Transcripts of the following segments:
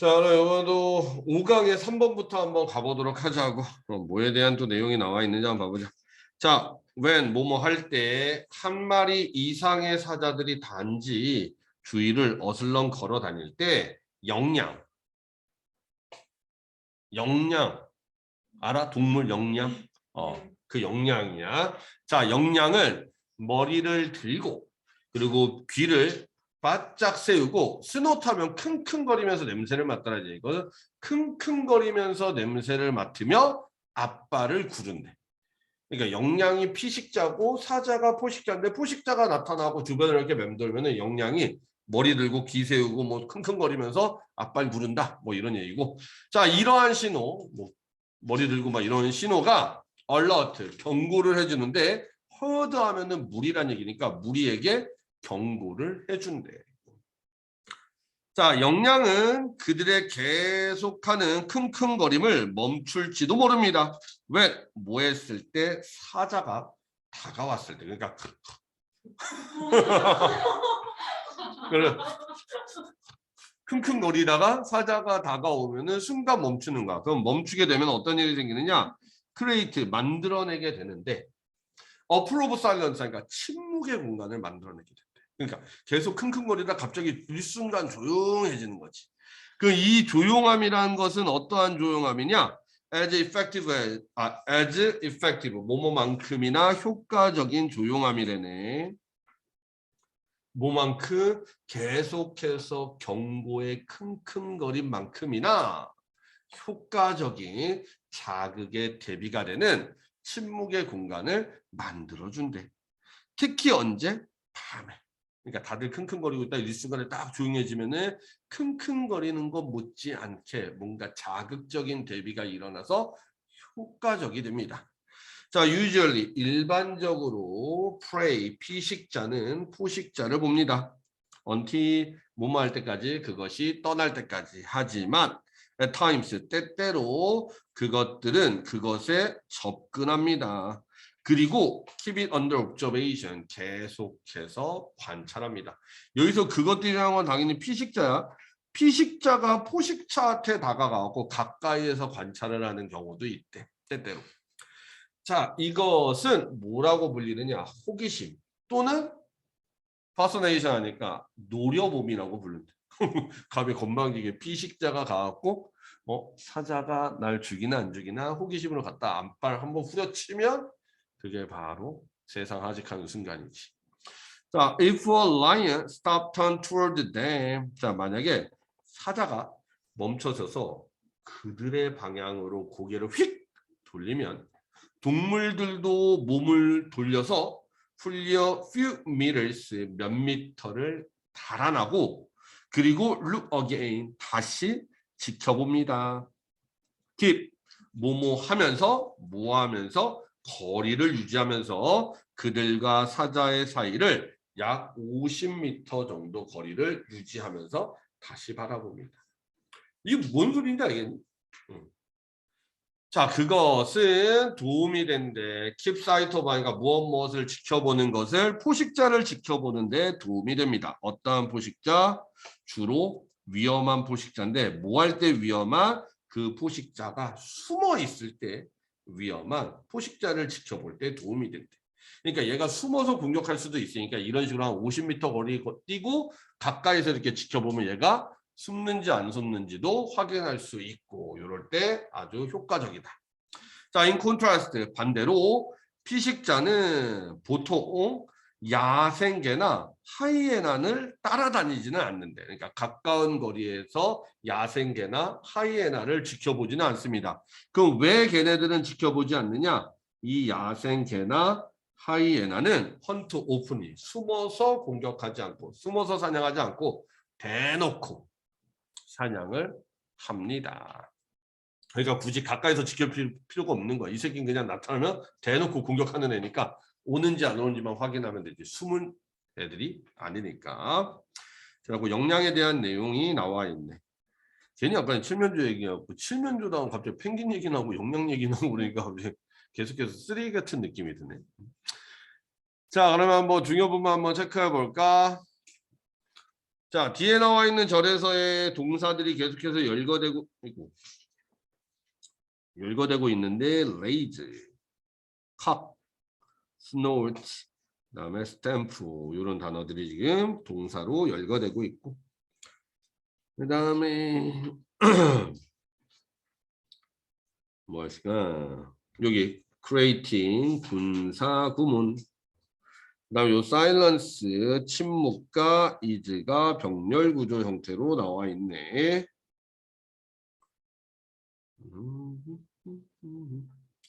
자, 그럼 이번도 5강의 3번부터 한번 가보도록 하자고. 어, 뭐에 대한 또 내용이 나와 있는지 한번 봐보자. 자, when 뭐뭐 할 때 한 마리 이상의 사자들이 단지 주위를 어슬렁 걸어 다닐 때 영양, 영양 알아? 동물 영양? 어, 그 영양이야. 자, 영양을 머리를 들고 그리고 귀를 바짝 세우고 스노 타면 킁킁거리면서 냄새를 맡더라지. 이거 킁킁거리면서 냄새를 맡으며 아빠를 구른대. 그러니까 영양이 피식자고 사자가 포식자인데 포식자가 나타나고 주변을 이렇게 맴돌면은 영양이 머리 들고 귀 세우고 뭐 킁킁거리면서 아빠를 부른다. 뭐 이런 얘기고. 자, 이러한 신호, 뭐 머리 들고 막 이런 신호가 alert 경고를 해주는데 heard 하면은 무리란 얘기니까 무리에게 경고를 해준대. 자, 영양은 그들의 계속하는 킁킁거림을 멈출지도 모릅니다. 왜? 뭐 했을 때 사자가 다가왔을 때. 그러니까 그래. 킁킁거리다가 사자가 다가오면은 순간 멈추는 거야. 그럼 멈추게 되면 어떤 일이 생기느냐? 크레이트 만들어내게 되는데 어플 오브 사일런스 그러니까 침묵의 공간을 만들어내게 된대. 그러니까 계속 킁킁거리다 갑자기 일순간 조용해지는 거지. 그 이 조용함이라는 것은 어떠한 조용함이냐? as effective as, 아, effective 뭐뭐만큼이나 효과적인 조용함이래네. 뭐만큼 계속해서 경고의 킁킁거린 만큼이나 효과적인 자극의 대비가 되는 침묵의 공간을 만들어준대. 특히 언제? 밤에. 그러니까 다들 킁킁거리고 있다 일순간에 딱 조용해지면은 킁킁거리는 것 못지 않게 뭔가 자극적인 대비가 일어나서 효과적이 됩니다. 자, usually 일반적으로 prey 피식자는 포식자를 봅니다. until 뭐뭐 할 때까지 그것이 떠날 때까지 하지만 at times 때때로 그것들은 그것에 접근합니다. 그리고 keep it under observation 계속해서 관찰합니다. 여기서 그것들이라는 건 당연히 피식자야. 피식자가 포식자한테 다가가고 가까이에서 관찰을 하는 경우도 있대. 때때로. 자, 이것은 뭐라고 불리느냐? 호기심 또는 퍼스네이션 하니까 노려봄이라고 부른대. 감히 건방지게 피식자가 가갖고 어, 사자가 날 죽이나 안 죽이나 호기심으로 갔다 안발 한번 후려치면 그게 바로 세상 하직하는 순간이지. 자, if a lion stopped on toward them. 자, 만약에 사자가 멈춰서서 그들의 방향으로 고개를 휙 돌리면 동물들도 몸을 돌려서 풀려 few meters 몇 미터를 달아나고 그리고 look again 다시 지켜봅니다. keep 뭐뭐 하면서 뭐 하면서 거리를 유지하면서 그들과 사자의 사이를 약 50m 정도 거리를 유지하면서 다시 바라봅니다. 이게 뭔 소리인지 알겠니? 응. 자, 그것은 도움이 of 그러니까 무엇 무엇을 지켜보는 것을 포식자를 지켜보는 데 도움이 됩니다. 어떠한 포식자? 주로 위험한 포식자인데 뭐 할 때 위험한? 그 포식자가 숨어 있을 때 위험한 포식자를 지켜볼 때 도움이 된대. 그러니까 얘가 숨어서 공격할 수도 있으니까 이런 식으로 한 50m 거리 뛰고 가까이서 이렇게 지켜보면 얘가 숨는지 안 숨는지도 확인할 수 있고 이럴 때 아주 효과적이다. 자, in contrast 반대로 피식자는 보통 야생개나 하이에나를 따라다니지는 않는데 그러니까 가까운 거리에서 야생개나 하이에나를 지켜보지는 않습니다. 그럼 왜 걔네들은 지켜보지 않느냐? 이 야생개나 하이에나는 헌트 오픈이 숨어서 공격하지 않고 숨어서 사냥하지 않고 대놓고 사냥을 합니다. 그러니까 굳이 가까이서 지킬 필요가 없는 거야. 이 새끼는 그냥 나타나면 대놓고 공격하는 애니까 오는지 안 오는지만 확인하면 되지. 숨은 애들이 아니니까. 그리고 영양에 대한 내용이 나와 있네. 괜히 아까 칠면조 얘기하고 칠면조다운 갑자기 펭귄 얘기 나고 영양 얘기 나고 그러니까 계속해서 쓰레기 같은 느낌이 드네. 자 그러면 뭐 중요 부분 한번 체크해 볼까? 자 뒤에 나와 있는 절에서의 동사들이 계속해서 열거되고 열거되고 있는데 raise, cut, snort, 그다음에 stamp 이런 단어들이 지금 동사로 열거되고 있고. 그다음에 무엇일까? 여기 creating 분사 구문. 그다음 요 silence 침묵과 is가 병렬 구조 형태로 나와 있네.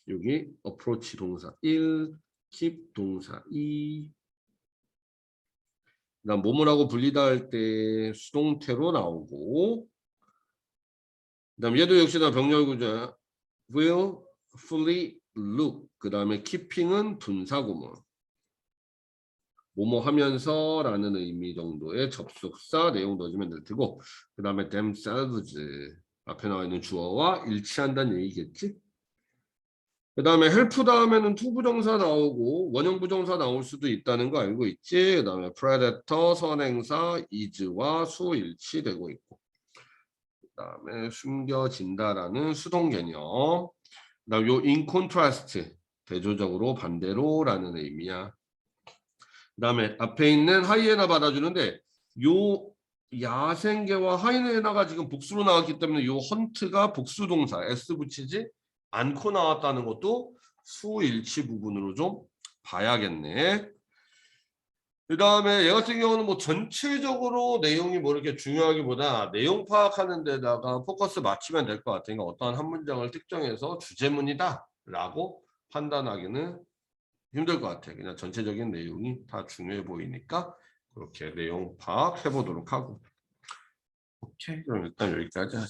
여기 approach 동사 1, keep 동사 2. 그다음 뭐뭐라고 불리다 할 때 수동태로 나오고 그다음 얘도 역시나 병렬 구조야. will fully look 그다음에 keeping은 분사 구문. 뭐뭐 하면서 라는 의미 정도의 접속사 내용 넣어주면 될 테고 그 다음에 themselves 앞에 나와 있는 주어와 일치한다는 얘기겠지 그 다음에 help 다음에는 투부정사 나오고 원형부정사 나올 수도 있다는 거 알고 있지? 그 다음에 predator 선행사 is와 수 일치되고 있고. 그 다음에 숨겨진다라는 수동 개념. 그 다음 요 in contrast 대조적으로 반대로 라는 의미야. 그 다음에 앞에 있는 하이에나 받아주는데 요 야생개와 하이에나가 지금 복수로 나왔기 때문에 요 헌트가 복수 동사 s 붙이지 않고 나왔다는 것도 수일치 부분으로 좀 봐야겠네. 그 다음에 얘 같은 경우는 뭐 전체적으로 내용이 뭐 이렇게 중요하기보다 내용 파악하는 데다가 포커스 맞추면 될 것 같으니까 어떠한 한 문장을 특정해서 주제문이다 라고 판단하기는 힘들 것 같아. 그냥 전체적인 내용이 다 중요해 보이니까 그렇게 내용 파악해 보도록 하고. 오케이. 그럼 일단 여기까지 하자.